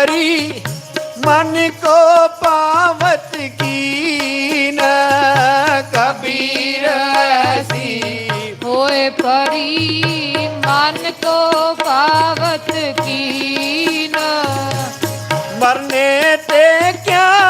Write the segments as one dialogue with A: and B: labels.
A: होए परी मन को पावत की न कबीर ऐसी
B: होए परी मन को पावत कीना
A: मरने ते क्या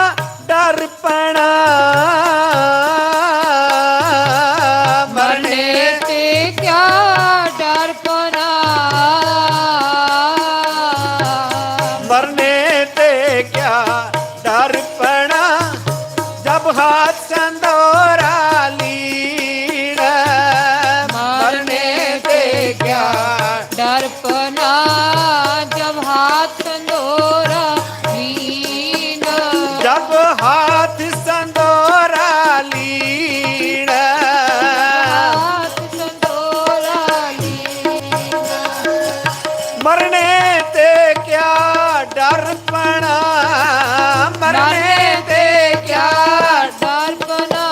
A: ਮਰਨੇ ਤੇ ਕਿਆ ਡਰਪਣਾ
B: ਮਰਨੇ ਤੇ
A: ਕਿਆ ਡਰਪਣਾ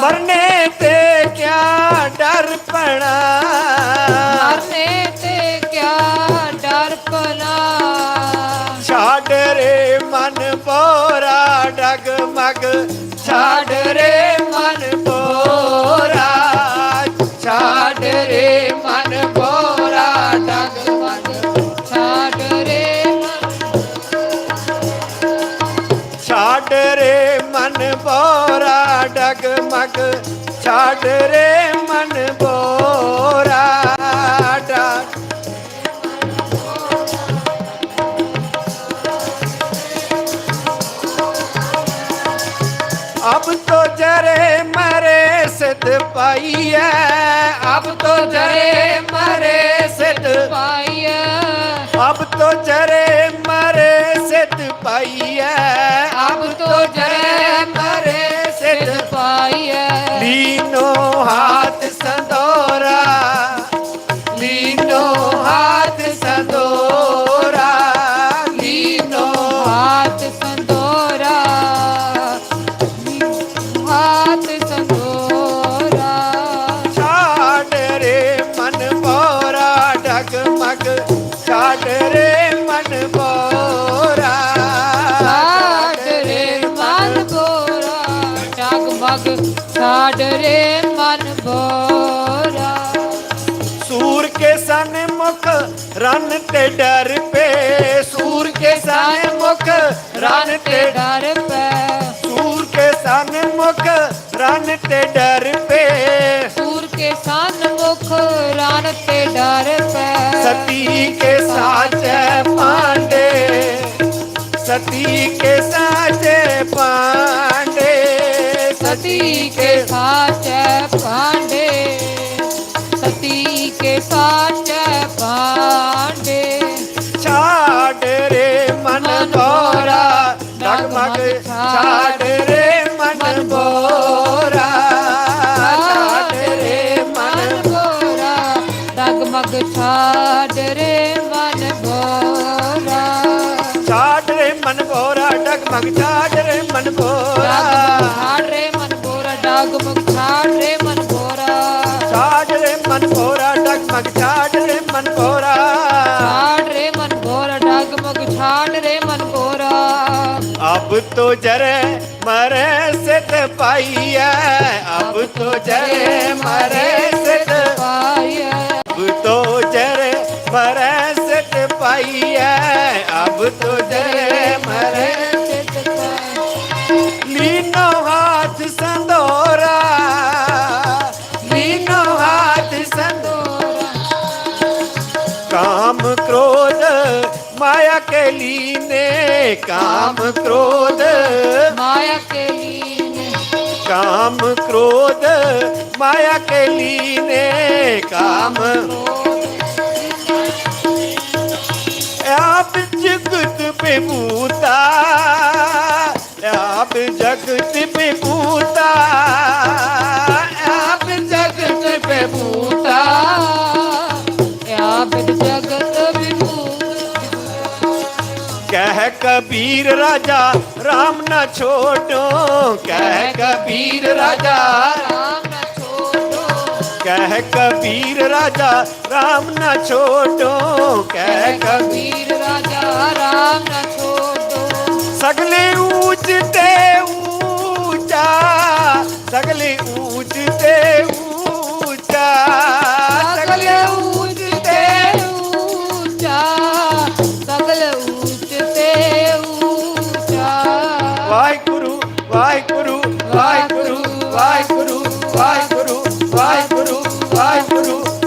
A: ਮਰਨੇ ਤੇ ਕਿਆ
B: ਡਰਪਣਾ ਮਰਨੇ ਤੇ ਕਿਆ ਡਰਪਣਾ
A: ਛਾੜ ਰੇ ਮਨ ਪੋਰਾ ਡਗ ਮਗ ਮਨ ਪੋਰਾ ਛਾੜ ਰੇ ਪੋਰਾ
B: ਡਗ ਮਗ
A: ਛਾੜ ਰੇ ਮਨ ਬੋਰਾ ਡਗ। ਅਬ ਤੋ ਜਰੇ ਮਰੇ ਸਿੱਧ
B: ਪਾਈਐ ਅਬ ਤੋ ਜਰੇ
A: ਮਰੇ ਸਿੱਧ
B: ਪਾਈਐ।
A: ਅਬ ਤੋ ਜਰੇ लीनो हाथ ਰਨ ਤੇ ਡਰ ਪੇ ਸੂਰ ਕੇ ਸਨਮੁਖ ਰਨ ਤੇ
B: ਡਰ ਪੈ
A: ਸੂਰ ਕੇ ਸਨਮੁਖ ਰਨ ਤੇ ਡਰ ਪੇ
B: ਸੂਰ ਕੇ ਸਨਮੁਖ ਰਨ ਤੇ ਡਰ ਪੈ
A: ਸਤੀ ਕੇ ਸਾਚੈ ਪਾਂਡੇ ਸਤੀ ਕੇ ਸਾਚੈ ਪਾਂਡੇ
B: ਸਤੀ ਕੇ ਸਾਚੈ ਪਾਂਡੇ ਸਤੀ ਕੇ ਸਾਚੈ ਪਾਂਡੇ
A: ਮਨ ਬੋਰਾ ਡਗਮਗ ਛਾੜ ਰੇ ਮਨ ਬੋਰਾ ਛਾੜ ਰੇ ਮਨ
B: ਬੋਰਾ ਡਗਮਗ ਛਾੜ ਰੇ ਮਨ ਬੋਰਾ
A: ਛਾੜ ਰੇ ਮਨ ਬੋਰਾ ਡਗਮਗ ਛਾੜ ਰੇ ਮਨ ਬੋਰਾ तो जरे मरे सित पाइया अब तो जरे मरे सित
B: पाइया
A: अब तो जरे मरे सित पाइया अब तो जरे मरे लीनो हाथ संदोरा लीनो हाथ संदोरा काम क्रोध माया के लिए काम क्रोध
B: माया के लीने
A: काम क्रोध माया के लीने काम आप जगत पे भूता आप जगत पे भूता आप जगत पे भूता
B: आप जगत
A: कह कबीर राजा राम न छोड़ो कह कबीर राजा कह कबीर राजा राम न छोड़ो कह कबीर राजा राम न छोड़ो सगले ऊंचते ऊँचा सगले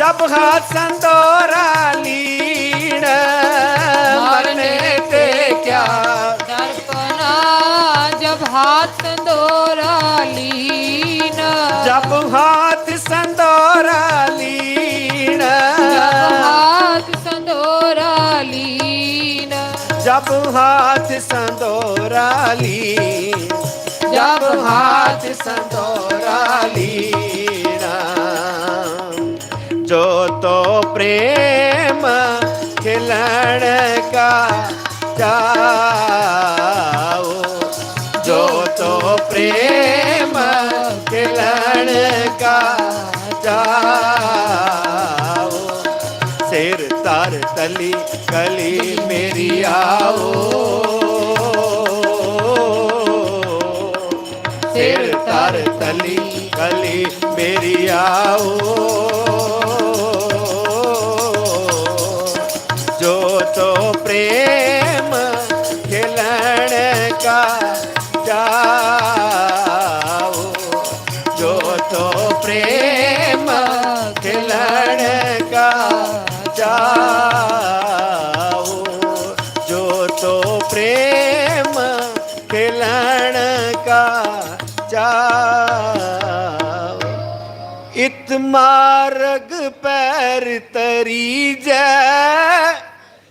A: ਜਬ ਹਾਥ ਸੰਦੋਰਾ ਲੀਣ ਮਰਨੇ ਤੇ ਕਿਆ?
B: ਦਰਪਨਾ ਜਬ ਹਾਥ ਦੋਰਾ ਲੀਨ।
A: ਜਬ ਹਾਥ ਸੰਦੋਰਾ ਲੀਣ
B: ਜਬ ਹਾਥ ਸੰਦੋਰਾ ਲੀਨ।
A: ਜਬ ਹਾਥ ਸੰਦੋਰਾ ਲੀਣ ਜਬ ਹਾਥ ਸੰਦੋਰਾ ਲੀਣਾ जो तो प्रेम खिलण का जाओ जो तो प्रेम खिलण का चाओ। सिर तार तली, कली मेरी आओ। सिर तार तली, कली मेरी आओ। ਜਾਓ ਇਤ ਮਾਰਗ ਪੈਰ ਤਰੀ ਜੈ,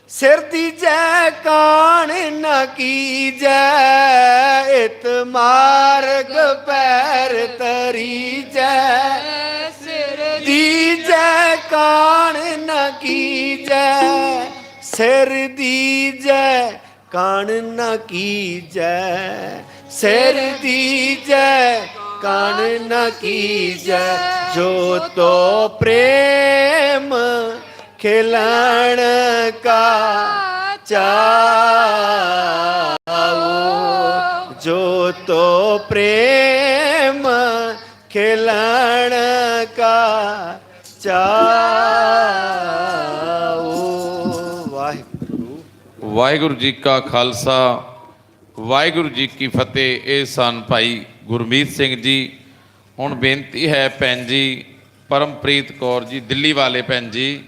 A: ਸਿਰ ਦੀ ਜੈ ਕਾਣ ਨ ਕੀਜੈ। ਇਤ ਮਾਰਗ ਪੈਰ ਤਰੀ ਜੈ,
B: ਸਿਰ
A: ਦੀ ਜੈ ਕਾਣ ਨ ਕੀਜੈ। ਸਿਰ ਦੀ ਜੈ ਕਾਣ ਨ ਕੀਜੈ ਸਿਰ ਦੀ ਜੈ ਕਾਣ ਨ ਕੀਜੈ, ਜੋ ਤੋ ਪ੍ਰੇਮ ਖਿਲਣ ਕਾ ਚਾਓ ਜੋ ਤੋ ਪ੍ਰੇਮ ਖਿਲਣ ਕਾ ਚਾਓ ਵਾਹਿਗੁਰੂ।
C: ਵਾਹਿਗੁਰੂ ਜੀ ਕਾ ਖਾਲਸਾ ਵਾਹਿਗੁਰੂ ਜੀ ਕੀ ਫਤਿਹ। ਇਹ ਸਨ ਭਾਈ ਗੁਰਮੀਤ ਸਿੰਘ ਜੀ। ਹੁਣ ਬੇਨਤੀ ਹੈ ਭੈਣ ਜੀ, ਪਰਮਪ੍ਰੀਤ ਕੌਰ ਜੀ, ਦਿੱਲੀ ਵਾਲੇ ਭੈਣ ਜੀ,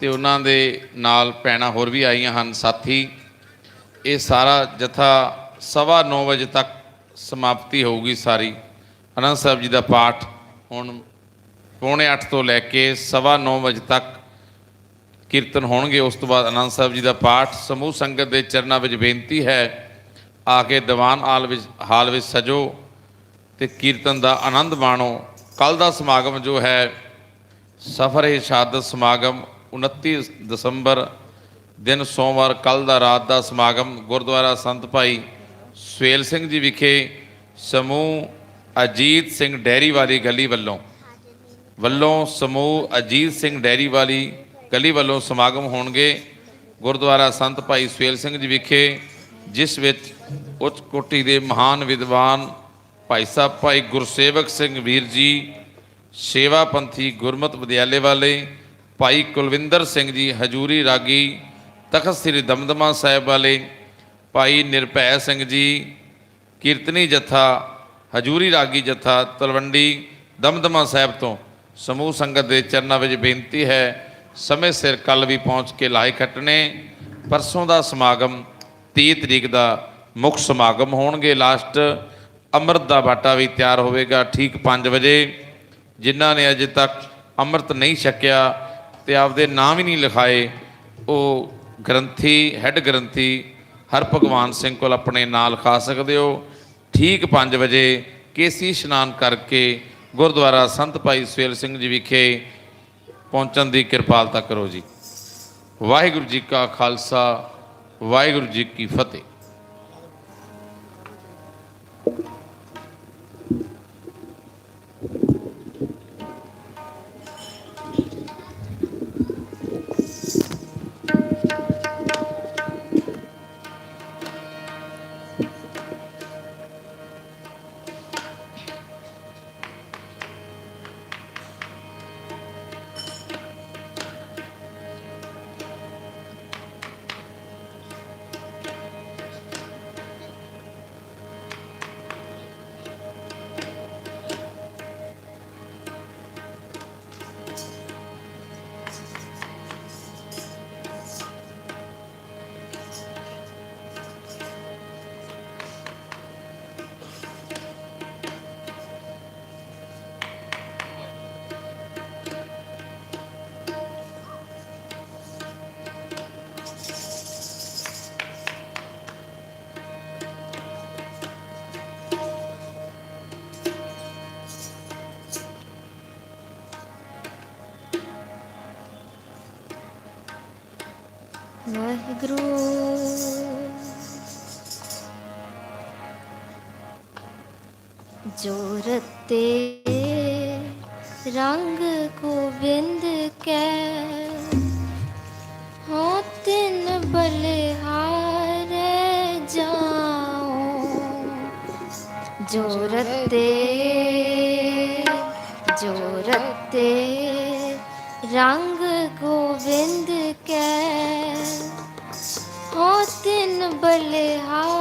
C: ਤੇ ਉਹਨਾਂ ਦੇ ਨਾਲ ਭੈਣਾਂ ਹੋਰ ਵੀ ਆਈਆਂ ਹਨ, ਸਾਥੀ। ਇਹ ਸਾਰਾ ਜਥਾ ਸਵਾ ਨੌ ਵਜੇ ਤੱਕ ਸਮਾਪਤੀ ਹੋਊਗੀ ਸਾਰੀ। ਅਨੰਦ ਸਾਹਿਬ ਜੀ ਦਾ ਪਾਠ ਹੁਣ ਪੌਣੇ 8 ਤੋਂ ਲੈ ਕੇ ਸਵਾ ਨੌ ਵਜੇ ਤੱਕ ਕੀਰਤਨ ਹੋਣਗੇ। ਉਸ ਤੋਂ ਬਾਅਦ ਅਨੰਦ ਸਾਹਿਬ ਜੀ ਦਾ ਪਾਠ। ਸਮੂਹ ਸੰਗਤ ਦੇ ਚਰਨਾਂ ਵਿੱਚ ਬੇਨਤੀ ਹੈ ਆ ਕੇ ਦੀਵਾਨ ਹਾਲ ਵਿੱਚ ਹਾਲ ਵਿੱਚ ਸਜੋ ਤੇ ਕੀਰਤਨ ਦਾ ਆਨੰਦ ਮਾਣੋ। ਕੱਲ ਦਾ ਸਮਾਗਮ ਜੋ ਹੈ, ਸਫਰ ਏ ਸ਼ਹਾਦਤ ਸਮਾਗਮ 29 ਦਸੰਬਰ ਦਿਨ ਸੋਮਵਾਰ ਕੱਲ ਦਾ ਰਾਤ ਦਾ ਸਮਾਗਮ, ਗੁਰਦੁਆਰਾ ਸੰਤ ਭਾਈ ਸਵੇਲ ਸਿੰਘ ਜੀ ਵਿਖੇ ਸਮੂਹ ਅਜੀਤ ਸਿੰਘ ਡੈਰੀ ਵਾਲੀ ਗਲੀ ਵੱਲੋਂ ਵੱਲੋਂ ਸਮੂਹ ਅਜੀਤ ਸਿੰਘ ਡੈਰੀ ਵਾਲੀ ਗਲੀ ਵੱਲੋਂ ਸਮਾਗਮ ਹੋਣਗੇ। ਗੁਰਦੁਆਰਾ ਸੰਤ ਭਾਈ ਸਵੇਲ ਸਿੰਘ ਜੀ ਵਿਖੇ ਜਿਸ ਵਿੱਚ ਉੱਚ ਕੋਟੀ ਦੇ ਮਹਾਨ ਵਿਦਵਾਨ ਭਾਈ ਸਾਹਿਬ, ਭਾਈ ਗੁਰਸੇਵਕ ਸਿੰਘ ਵੀਰ ਜੀ, ਸੇਵਾ ਪੰਥੀ ਗੁਰਮਤ ਵਿਦਿਆਲੇ ਵਾਲੇ, ਭਾਈ ਕੁਲਵਿੰਦਰ ਸਿੰਘ ਜੀ, ਹਜੂਰੀ ਰਾਗੀ, ਤਖਤ ਸ੍ਰੀ ਦਮਦਮਾ ਸਾਹਿਬ ਵਾਲੇ, ਭਾਈ ਨਿਰਭੈ ਸਿੰਘ ਜੀ, ਕੀਰਤਨੀ ਜਥਾ, ਹਜੂਰੀ ਰਾਗੀ ਜਥਾ, ਤਲਵੰਡੀ ਦਮਦਮਾ ਸਾਹਿਬ ਤੋਂ। ਸਮੂਹ ਸੰਗਤ ਦੇ ਚਰਨਾਂ ਵਿੱਚ ਬੇਨਤੀ ਹੈ, ਸਮੇਂ ਸਿਰ ਕੱਲ ਵੀ ਪਹੁੰਚ ਕੇ ਲਾਇ ਖੱਟਣੇ, ਪਰਸੋਂ ਦਾ ਸਮਾਗਮ 30 ਤਰੀਕ ਦਾ ਮੁੱਖ ਸਮਾਗਮ ਹੋਣਗੇ। ਲਾਸਟ ਅੰਮ੍ਰਿਤ ਦਾ ਬਾਟਾ ਵੀ ਤਿਆਰ ਹੋਵੇਗਾ ਠੀਕ 5 ਵਜੇ। ਜਿਨ੍ਹਾਂ ਨੇ ਅਜੇ ਤੱਕ ਅੰਮ੍ਰਿਤ ਨਹੀਂ ਛਕਿਆ ਤੇ ਆਪਦੇ ਨਾਮ ਹੀ ਨਹੀਂ ਲਿਖਾਏ, ਉਹ ਗ੍ਰੰਥੀ, ਹੈੱਡ ਗ੍ਰੰਥੀ ਹਰ ਭਗਵਾਨ ਸਿੰਘ ਕੋਲ ਆਪਣੇ ਨਾਂ ਲਿਖਾ ਸਕਦੇ ਹੋ। ਠੀਕ 5 ਵਜੇ ਕੇਸੀ ਇਸ਼ਨਾਨ ਕਰਕੇ ਗੁਰਦੁਆਰਾ ਸੰਤ ਭਾਈ ਸੁਹੇਲ ਸਿੰਘ ਜੀ ਵਿਖੇ ਪਹੁੰਚਣ ਦੀ ਕਿਰਪਾਲਤਾ ਕਰੋ ਜੀ। ਵਾਹਿਗੁਰੂ ਜੀ ਕਾ ਖਾਲਸਾ ਵਾਹਿਗੁਰੂ ਜੀ ਕੀ ਫਤਿਹ।
D: ਵਾਹਿਗੁਰੂ। ਜੋਰਤੇ ਰੰਗ ਗੋਬਿੰਦ ਕੈ ਹੋ ਤਿਨ ਬਲਿਹਾਰੇ ਜਾਓ ਜੋਰਤੇ ਜੋਰਤੇ ਰੰਗ ਤਿਨ ਬਲਿਹਾਰੇ